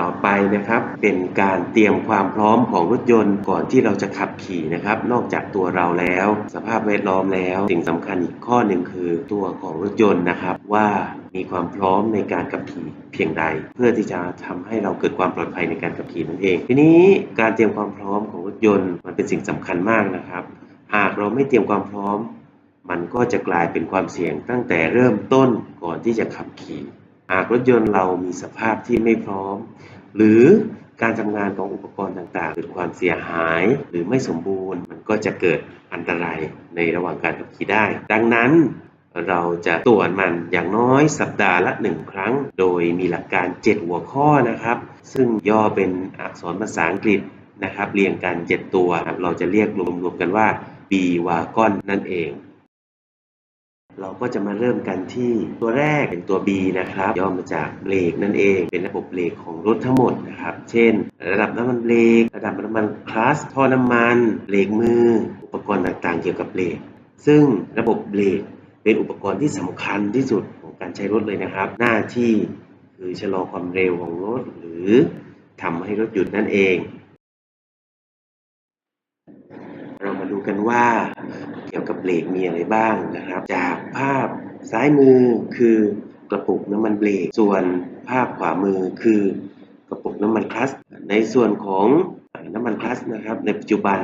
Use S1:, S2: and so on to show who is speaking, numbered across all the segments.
S1: ต่อไปนะครับ เป็นการเตรียมความพร้อมของรถยนต์ก่อนที่เราจะขับขี่นะครับ นอกจากตัวเราแล้ว สภาพแวดล้อมแล้ว สิ่งสำคัญอีกข้อหนึ่งคือตัวของรถยนต์นะครับ ว่ามีความพร้อมในการขับขี่เพียงใด เพื่อที่จะทำให้เราเกิดความปลอดภัยในการขับขี่นั่นเอง ทีนี้การเตรียมความพร้อมของรถยนต์มันเป็นสิ่งสำคัญมากนะครับ หากเราไม่เตรียมความพร้อม มันก็จะกลายเป็นความเสี่ยงตั้งแต่เริ่มต้นก่อนที่จะขับขี่ หากรถยนต์เรามีสภาพที่ไม่พร้อม หรือการทำงานของอุปกรณ์ต่างๆ เกิดความเสียหายหรือไม่สมบูรณ์ มันก็จะเกิดอันตรายในระหว่างการขับขี่ได้ ดังนั้นเราจะตรวจมันอย่างน้อยสัปดาห์ละหนึ่งครั้ง โดยมีหลักการ 7 หัวข้อนะครับ ซึ่งย่อเป็นอักษรภาษาอังกฤษนะครับ เรียงกัน 7 ตัวครับเราจะเรียกรวมๆกันว่า B wagon นั่นเอง เราก็จะมาเริ่มกันที่ตัวแรกเป็นตัว B นะครับ ย่อมาจากเบรกนั่นเอง เป็นระบบเบรกของรถทั้งหมดนะครับ เช่น ระดับน้ำมันเบรกระดับน้ำมันคลัสท่อน้ำมันเบรกมือ อุปกรณ์ต่างๆ เกี่ยวกับเบรกซึ่งระบบเบรกเป็นอุปกรณ์ที่สำคัญที่สุดของการใช้รถเลยนะครับ หน้าที่คือชะลอความเร็วของรถ หรือทำให้รถหยุดนั่นเอง เรามาดูกันว่า กี่ยวกับเบรกมีอะไรบ้างนะครับ จากภาพซ้ายมือคือกระปุกน้ำมันเบรกส่วนภาพขวามือคือกระปุกน้ำมันคลัสในส่วนของน้ำมันคลัสนะครับ ในปัจจุบัน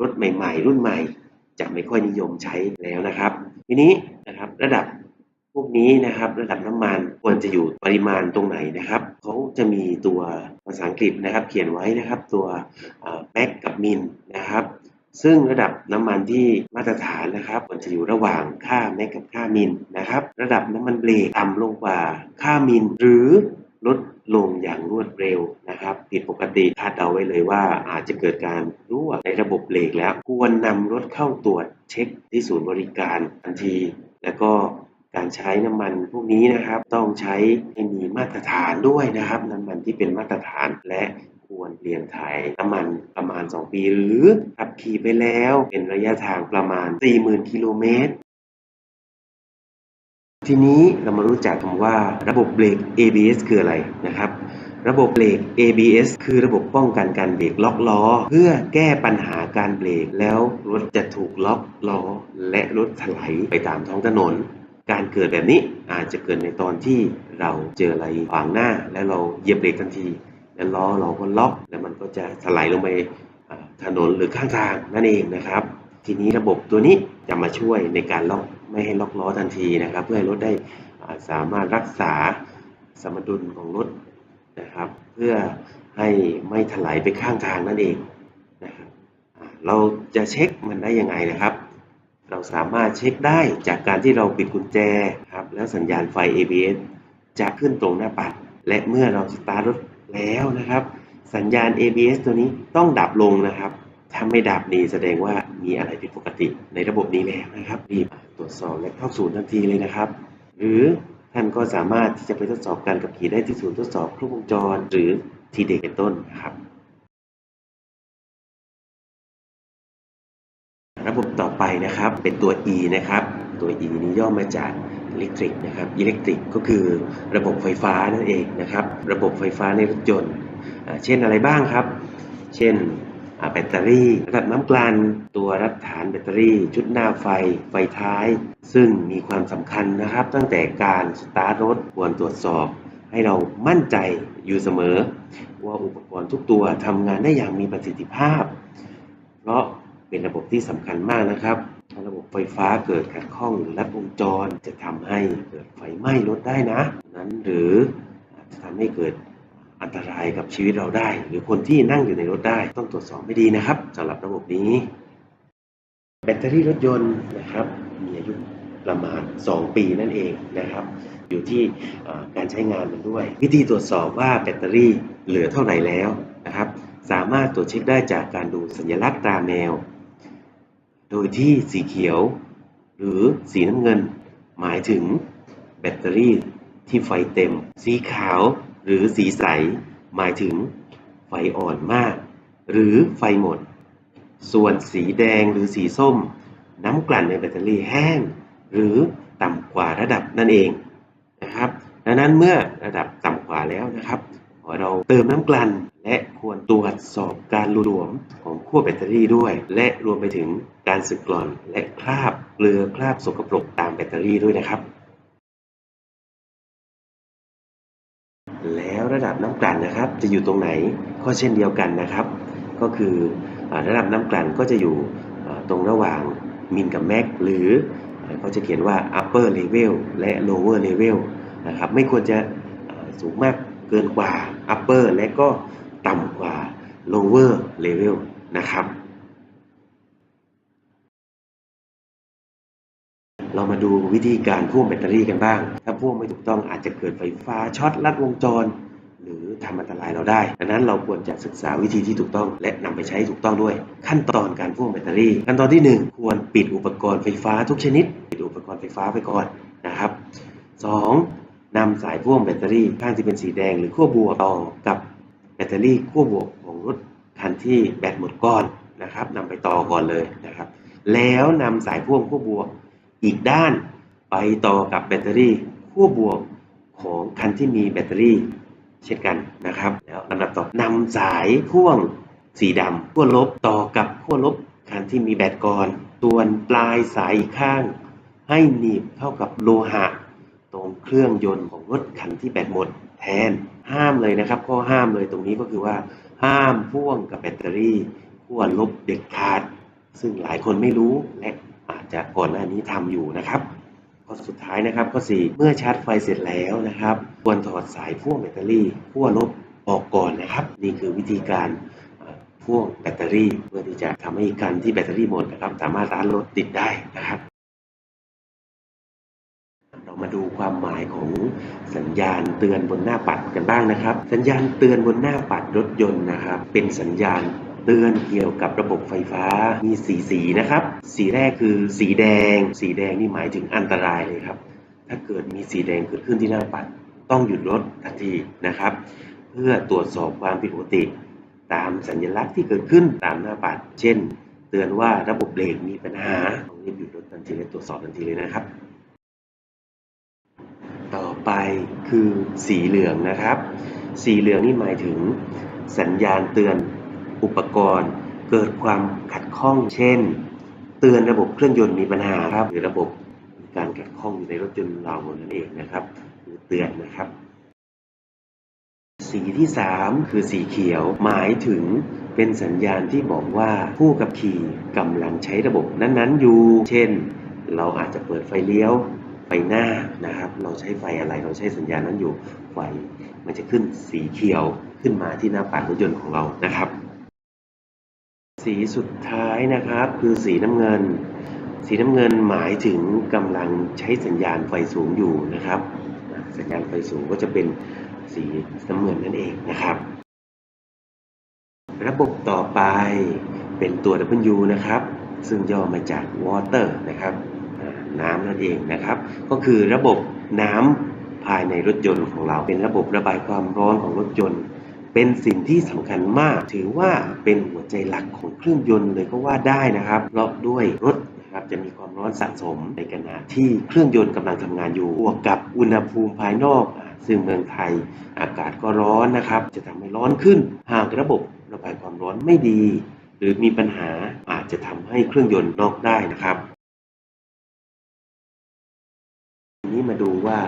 S1: รถใหม่ ๆ รุ่นใหม่ จะไม่ค่อยนิยมใช้แล้วนะครับ ทีนี้นะครับระดับพวกนี้นะครับระดับน้ำมันควรจะอยู่ปริมาณตรงไหนนะครับเขาจะมีตัวภาษาอังกฤษนะครับ เขียนไว้นะครับตัวแม็กกับมินนะครับ ซึ่งระดับน้ำมันที่มาตรฐานนะครับมันจะอยู่ระหว่างค่าแมกกับค่ามินนะครับ ระดับน้ำมันเบรกต่ำลงกว่าค่ามิน หรือลดลงอย่างรวดเร็วนะครับ ผิดปกติคาดเดาไว้เลยว่าอาจจะเกิดการรั่วในระบบเบรกแล้วควรนำรถเข้าตรวจเช็คที่ศูนย์บริการทันที แล้วก็ การใช้น้ำมันพวกนี้นะครับต้องใช้ให้มีมาตรฐานด้วยนะครับ น้ำมันที่เป็นมาตรฐานและควรเปลี่ยนถ่ายน้ำมันประมาณ 2 ปี หรือขับขี่ไปแล้วเป็นระยะทางประมาณ 40,000 กิโลเมตรทีนี้เรามารู้จักคำว่าระบบเบรก ABS คืออะไรนะครับระบบเบรก ABS คือระบบป้องกันการเบรกล็อกล้อ เพื่อแก้ปัญหาการเบรกแล้วรถจะถูกล็อกล้อ และรถถลายไปตามท้องถนน การเกิดแบบนี้อาจจะเกิดในตอนที่เราเจออะไรขวางหน้า แล้วเราเหยียบเบรกทันที แล้วล้อเราก็ล็อก แล้วมันก็จะถลายลงไปถนนหรือข้างทางนั่นเองนะครับ ทีนี้ระบบตัวนี้จะมาช่วยในการล็อกไม่ให้ล็อกล้อทันทีนะครับ เพื่อให้รถได้สามารถรักษาสมดุลของรถนะครับ เพื่อให้ไม่ถลายไปข้างทางนั่นเองนะครับเราจะเช็คมันได้ยังไงนะครับ เราสามารถเช็คได้จากการที่เราปิดกุญแจครับแล้วสัญญาณไฟ ABS จะขึ้นตรงหน้าปัด และเมื่อเราสตาร์ทรถแล้วนะครับ สัญญาณ ABS ตัวนี้ต้องดับลงนะครับ ถ้าไม่ดับนี่แสดงว่ามีอะไรผิดปกติในระบบนี้แล้วนะครับรีบตรวจสอบและเข้าศูนย์ทันทีเลยนะครับ หรือท่านก็สามารถที่จะไปทดสอบการขับขี่ได้ที่ศูนย์ทดสอบครบวงจร หรือทีเด็กเป็นต้นนะครับ ระบบต่อไปนะครับเป็นตัว E นะครับ ตัว E นี้ย่อมาจากอิเล็กทริกนะครับอิเล็กทริกก็คือระบบไฟฟ้านั่นเองนะครับ ระบบไฟฟ้าในรถยนต์ เช่นอะไรบ้างครับ เช่นแบตเตอรี่ระดับน้ำกลั่นตัวรับฐานแบตเตอรี่ ชุดหน้าไฟ ไฟท้าย ซึ่งมีความสำคัญนะครับ ตั้งแต่การสตาร์ทรถควรตรวจสอบ ให้เรามั่นใจอยู่เสมอ ว่าอุปกรณ์ทุกตัวทำงานได้อย่างมีประสิทธิภาพ เป็นระบบที่สำคัญมากนะครับถ้าระบบไฟฟ้าเกิดขัดข้องหรือลัดวงจรจะทำให้เกิดไฟไหม้รถได้นะนั้นหรือจะทำให้เกิดอันตรายกับชีวิตเราได้ หรือคนที่นั่งอยู่ในรถได้ต้องตรวจสอบไม่ดีนะครับสำหรับระบบนี้ แบตเตอรี่รถยนต์นะครับ มีอายุประมาณ 2 ปีนั่นเองนะครับ อยู่ที่การใช้งานมันด้วย วิธีตรวจสอบว่าแบตเตอรี่เหลือเท่าไหร่แล้วนะครับ สามารถตรวจเช็คได้จากการดูสัญลักษณ์ตาแมว โดยที่สีเขียว หรือสีน้ำเงิน หมายถึงแบตเตอรี่ที่ไฟเต็ม สีขาวหรือสีใส หมายถึงไฟอ่อนมาก หรือไฟหมด ส่วนสีแดงหรือสีส้ม น้ำกลั่นในแบตเตอรี่แห้ง หรือต่ำกว่าระดับนั่นเองนะครับ ดังนั้นเมื่อระดับต่ำกว่าแล้วนะครับขอเราเติมน้ำกลั่น ควรตรวจสอบการหลวมของขั้วแบตเตอรี่ด้วย และรวมไปถึงการสึกกร่อน และคราบเกลือคราบสกปรกตามแบตเตอรี่ด้วยนะครับ แล้วระดับน้ำกลั่นนะครับ จะอยู่ตรงไหนก็เช่นเดียวกันนะครับ ก็คือระดับน้ำกลั่นก็จะอยู่ตรงระหว่างมินกับแม็กหรือเขาจะเขียนว่า upper level และ lower level นะครับไม่ควรจะสูงมากเกินกว่า upper และก็ ต่ำกว่า lower level นะครับ เรามาดูวิธีการพ่วงแบตเตอรี่กันบ้าง ถ้าพ่วงไม่ถูกต้องอาจจะเกิดไฟฟ้าช็อตลัดวงจร หรือทำอันตรายเราได้ ดังนั้นเราควรจะศึกษาวิธีที่ถูกต้องและนำไปใช้ถูกต้องด้วย ขั้นตอนการพ่วงแบตเตอรี่ ขั้นตอนที่ 1 ควรปิดอุปกรณ์ไฟฟ้าทุกชนิด ปิดอุปกรณ์ไฟฟ้าไปก่อนนะครับ 2. นำสายพ่วงแบตเตอรี่ข้างที่เป็นสีแดงหรือขั้วบวกต่อกับ แบตเตอรี่ขั้วบวกของรถคันที่แบตหมดก้อนนะครับนำไปต่อก่อนเลยนะครับ แล้วนำสายพ่วงขั้วบวกอีกด้านไปต่อกับแบตเตอรี่ขั้วบวกของคันที่มีแบตเตอรี่เช่นกันนะครับ แล้วลำดับต่อนำสายพ่วงสีดำขั้วลบต่อกับขั้วลบคันที่มีแบตก่อน ส่วนปลายสายอีกข้าง ให้หนีบเข้ากับโลหะ ตรงเครื่องยนต์ของรถคันที่แบตหมด น ห้ามเลยนะครับข้อห้ามเลยตรงนี้ก็คือว่า ห้ามพ่วงกับแบตเตอรี่ขั้วลบเด็ดขาด ซึ่งหลายคนไม่รู้และอาจจะก่อนหน้านี้ทำอยู่นะครับข้อสุดท้ายนะครับข้อ4เมื่อชาร์จไฟเสร็จแล้วนะครับ ควรถอดสายพ่วงแบตเตอรี่ขั้วลบออกก่อนนะครับ นี่คือวิธีการพ่วงแบตเตอรี่ เพื่อที่จะทำให้คันที่แบตเตอรี่หมดนะครับ สามารถร้านรถติดได้นะครับ มาดูความหมายของสัญญาณเตือนบนหน้าปัดกันบ้างนะครับ สัญญาณเตือนบนหน้าปัดรถยนต์นะครับ เป็นสัญญาณเตือนเกี่ยวกับระบบไฟฟ้ามีสีสีนะครับ สีแรกคือสีแดง สีแดงนี่หมายถึงอันตรายเลยครับ ถ้าเกิดมีสีแดงเกิดขึ้นที่หน้าปัด ต้องหยุดรถทันทีนะครับ เพื่อตรวจสอบความผิดปกติ ตามสัญลักษณ์ที่เกิดขึ้นตามหน้าปัด เช่น เตือนว่าระบบเบรกมีปัญหาต้องรีบหยุดรถทันทีและตรวจสอบทันทีเลยนะครับ ไปคือสีเหลืองนะครับ สีเหลืองนี่หมายถึง สัญญาณเตือนอุปกรณ์ เกิดความขัดข้อง เช่น เตือนระบบเครื่องยนต์มีปัญหาครับ หรือระบบมีการขัดข้องอยู่ในรถยนต์เรานั่นเองนะครับคือเตือนนะครับ สีที่ 3 คือสีเขียวหมายถึงเป็นสัญญาณที่บอกว่าผู้ขับขี่กำลังใช้ระบบนั้นๆอยู่ เช่น เราอาจจะเปิดไฟเลี้ยว ไฟหน้านะครับ เราใช้ไฟอะไร เราใช้สัญญาณนั้นอยู่ ไฟมันจะขึ้นสีเขียวขึ้นมาที่หน้าปัดรถยนต์ของเรานะครับ สีสุดท้ายนะครับคือสีน้ำเงิน สีน้ำเงินหมายถึงกำลังใช้สัญญาณไฟสูงอยู่นะครับ สัญญาณไฟสูงก็จะเป็นสีน้ำเงินนั่นเองนะครับ ระบบต่อไปเป็นตัว W นะครับ ซึ่งย่อมาจาก water นะครับ น้ำนั่นเองนะครับ ก็คือระบบน้ำภายในรถยนต์ของเราเป็นระบบระบายความร้อนของรถยนต์ เป็นสิ่งที่สำคัญมาก ถือว่าเป็นหัวใจหลักของเครื่องยนต์เลยก็ว่าได้นะครับเพราะด้วยรถนะครับจะมีความร้อนสะสมในขณะที่เครื่องยนต์กำลังทำงานอยู่บวกกับอุณหภูมิภายนอก ซึ่งเมืองไทยอากาศก็ร้อนนะครับ จะทำให้ร้อนขึ้น หากระบบระบายความร้อนไม่ดี หรือมีปัญหาอาจจะทำให้เครื่องยนต์นอกได้นะครับ นี้มาดูว่า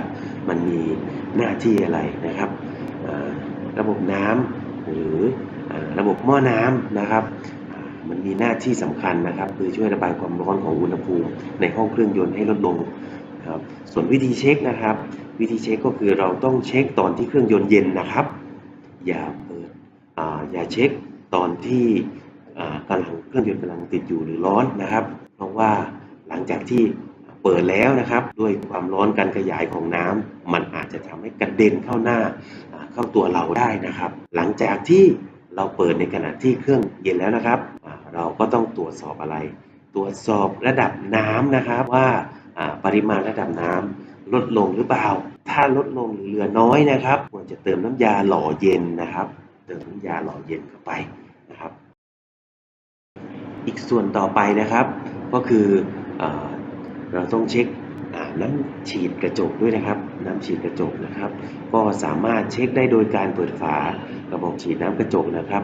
S1: มันมีหน้าที่อะไรนะครับระบบน้ำหรือระบบหม้อน้ำนะครับ มันมีหน้าที่สำคัญนะครับ คือช่วยระบายความร้อนของอุณหภูมิในห้องเครื่องยนต์ให้ลดลงครับส่วนวิธีเช็คนะครับ วิธีเช็คก็คือเราต้องเช็คตอนที่เครื่องยนต์เย็นนะครับ อย่าเปิดออย่าเช็คตอนที่อ่ากำลังเครื่องยนต์กำลังติดอยู่หรือร้อนนะครับ เพราะว่าหลังจากที่ เปิดแล้วนะครับ ด้วยความร้อนการขยายของน้ำมันอาจจะทำให้กระเด็นเข้าหน้าเข้าตัวเราได้นะครับ หลังจากที่เราเปิดในขณะที่เครื่องเย็นแล้วนะครับ เราก็ต้องตรวจสอบอะไร ตรวจสอบระดับน้ำนะครับว่าปริมาณระดับน้ำลดลงหรือเปล่า ถ้าลดลงหรือเหลือน้อยนะครับ ควรจะเติมน้ำยาหล่อเย็นนะครับ เติมน้ำยาหล่อเย็นเข้าไปนะครับ อีกส่วนต่อไปนะครับ ก็คืออ เราต้องเช็คน้ำฉีดกระจกด้วยนะครับ น้ำฉีดกระจกนะครับ ก็สามารถเช็คได้โดยการเปิดฝาระบบฉีดน้ำกระจกนะครับ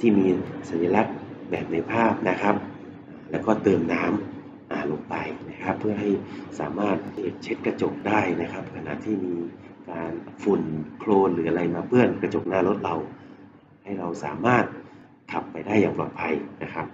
S1: ที่มีสัญลักษณ์แบบในภาพนะครับ แล้วก็เติมน้ำอ่าลงไปนะครับ เพื่อให้สามารถเช็ดกระจกได้นะครับ ขณะที่มีการฝุ่นโคลนหรืออะไรมาเปื้อนกระจกหน้ารถเรา ให้เราสามารถขับไปได้อย่างปลอดภัยนะครับ